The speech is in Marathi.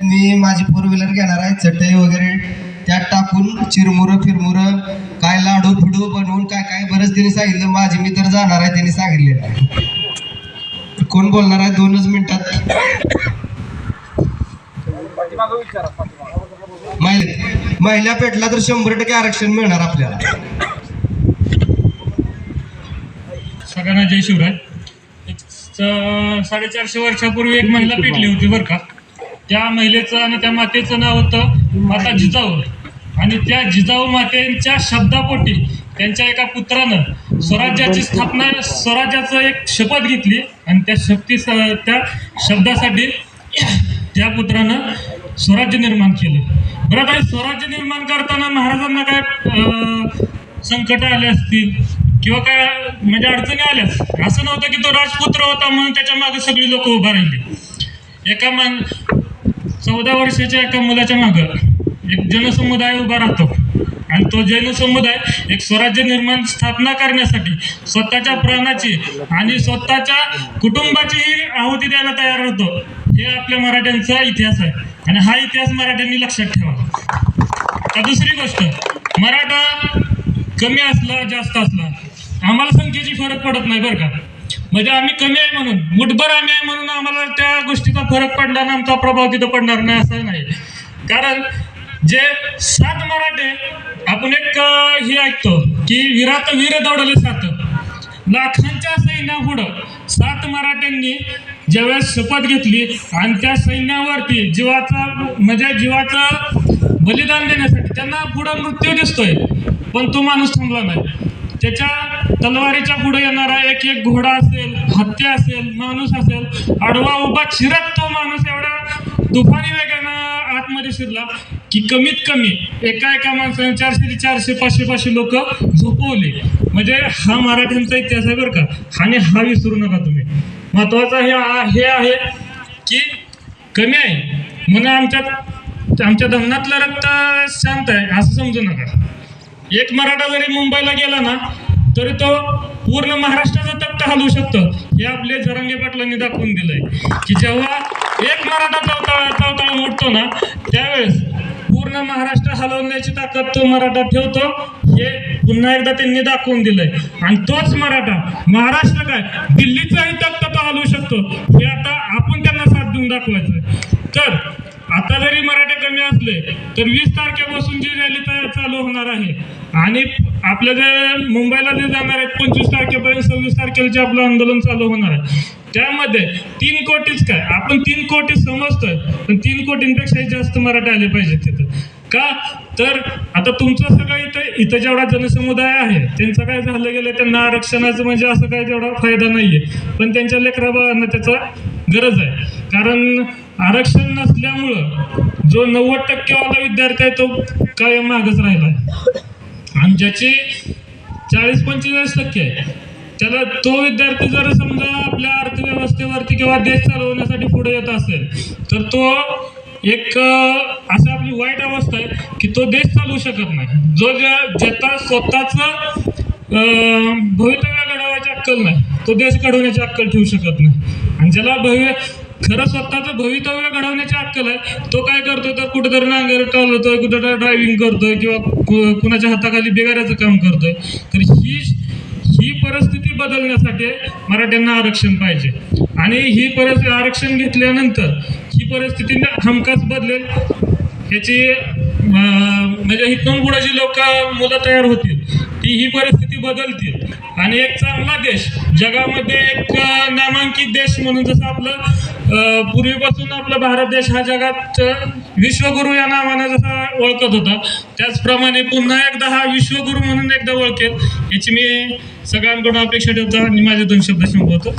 मी माझी फोर व्हीलर घेणार आहे चटई वगैरे. त्यात टाकून चिरमुरं फिरमुरं काय लाडू फिडू बनवून काय काय बरंच त्यांनी सांगितलं. माझी मी तर जाणार आहे त्यांनी सांगितले. कोण बोलणार आहे? दोनच मिनिटात. महिला पेटला तर शंभर टक्के आरक्षण मिळणार आपल्याला. सगळ्यांना जय शिवराय. साडेचारशे वर्षापूर्वी एक महिला पेटली होती बरं का? त्या महिलेचं आणि त्या मातेचं नाव होतं माता जिजाऊ. आणि त्या जिजाऊ मातेच्या शब्दापोटी त्यांच्या एका पुत्रानं स्वराज्याची स्थापना स्वराज्याचं एक शपथ घेतली आणि त्या शक्ती त्या शब्दासाठी त्या पुत्रानं स्वराज्य निर्माण केले. बरं आता स्वराज्य निर्माण करताना महाराजांना काय संकट आले असतील? किंवा काय म्हणजे अडचणी आल्या असं नव्हतं की तो राजपुत्र होता म्हणून त्याच्यामागे सगळी लोक उभा राहिली. एका मान चौदा वर्षाच्या एका मुलाच्या मागं एक जनसमुदाय उभा राहतो. आणि तो जनसमुदाय एक स्वराज्य निर्माण स्थापना करण्यासाठी स्वतःच्या प्राणाची आणि स्वतःच्या कुटुंबाचीही आहुती द्यायला तयार होतो. हे आपल्या मराठ्यांचा इतिहास आहे. आणि हा इतिहास मराठ्यांनी लक्षात ठेवा. आता दुसरी गोष्ट मराठा कमी असला जास्त असला आम्हाला संख्येची फरक पडत नाही बरं का? म्हणजे आम्ही कमी आहे म्हणून. मुठभर आम्ही आहे म्हणून आम्हाला त्या गोष्टीचा फरक पडला ना आमचा प्रभाव तिथं पडणार नाही असं नाही. कारण जे सात मराठे आपण एक हे ऐकतो की विरात वीर दौडले सात. लाखांच्या सैन्यापुढं सात मराठ्यांनी ज्यावेळेस शपथ घेतली आणि त्या सैन्यावरती जीवाचा म्हणजे जीवाचं बलिदान देण्यासाठी त्यांना पुढं मृत्यू दिसतोय. पण तो माणूस थांबला नाही. त्याच्या तलवारीच्या पुढे येणारा एक एक घोडा असेल हत्या असेल माणूस असेल आडवा उभा चिरत तो माणूस एवढा तुफानी वेगानं आतमध्ये शिरला की कमीत कमी एका एका माणसाने चारशे ते चारशे पाचशे पाचशे लोक झोपवले. म्हणजे हा मराठ्यांचा इतिहास आहे बरं का. आणि हा विसरू नका तुम्ही. महत्त्वाचा हे हे आहे की कमी आहे. म्हणून आमच्यात आमच्या धमनातलं रक्त शांत आहे. असं समजू नका. एक मराठा जरी मुंबईला गेला ना तरी तो पूर्ण महाराष्ट्राचा तख्त हलवू शकतो. हे आपले जरंगे पाटलांनी दाखवून दिलंय. की जेव्हा एक मराठा चौथा चौथा उठतो ना त्यावेळेस पूर्ण महाराष्ट्र हलवण्याची ताकद तो मराठा ठेवतो. हे पुन्हा एकदा त्यांनी दाखवून दिलंय. आणि तोच मराठा महाराष्ट्र काय? दिल्ली असले तर वीस तारखेपासून जी रॅली तयार चालू होणार आहे. आणि आपल्या जे मुंबईला जे जाणार आहेत पंचवीस तारखेपर्यंत सव्वीस तारखेला जे आपलं आंदोलन चालू होणार आहे त्यामध्ये तीन कोटीच काय? आपण तीन कोटी समजतोय पण तीन कोटींपेक्षा जास्त मराठे आले पाहिजे तिथं. का? तर आता तुमचं सगळं इथं इथं जेवढा जनसमुदाय आहे त्यांचं काय झालं गेलं त्यांना आरक्षणाचं म्हणजे असं काय तेवढा फायदा नाहीये. पण त्यांच्या लेकराबाळांना त्याचा गरज आहे. कारण आरक्षण नसल्यामुळं जो नव्वद टक्केवाला विद्यार्थी आहे तो कायम मागच राहिला आहे आणि ज्याची चाळीस पंचेचाळीस टक्के आहे त्याला तो विद्यार्थी जर समजा आपल्या अर्थव्यवस्थेवरती किंवा देश चालवण्यासाठी पुढे येत असेल तर तो एक अं, असं आपली वाईट अवस्था आहे की तो देश चालवू शकत नाही. जो ज्या ज्याचा स्वतःचं भवितव्य घडवायची अक्कल नाही तो देश घडवण्याची अक्कल ठेवू शकत नाही. आणि ज्याला भव्य खरं स्वतःचं भवितव्य घडवण्याची अक्कल आहे. तो काय करतोय? तर कुठेतरी नांगर चालवतोय कुठेतरी ड्रायव्हिंग करतोय किंवा कु- कुणाच्या हाताखाली बिगाऱ्याचं काम करतोय. तर ही ही परिस्थिती बदलण्यासाठी मराठ्यांना आरक्षण पाहिजे. आणि ही परिस्थिती आरक्षण घेतल्यानंतर ही परिस्थिती हमखास बदलेल. याची म्हणजे इथून पुढे जी लोक मुलं तयार होतील ती ही परिस्थिती बदलतील. आणि एक चांगला देश जगामध्ये एक नामांकित देश म्हणून जसं आपलं पूर्वीपासून आपला भारत देश हा जगात विश्वगुरु या नावाने जसा ओळखत होता त्याचप्रमाणे पुन्हा एकदा हा विश्वगुरु म्हणून एकदा ओळखेल याची मी सगळ्यांकडून अपेक्षा ठेवतो आणि माझे दोन शब्द संपवतो.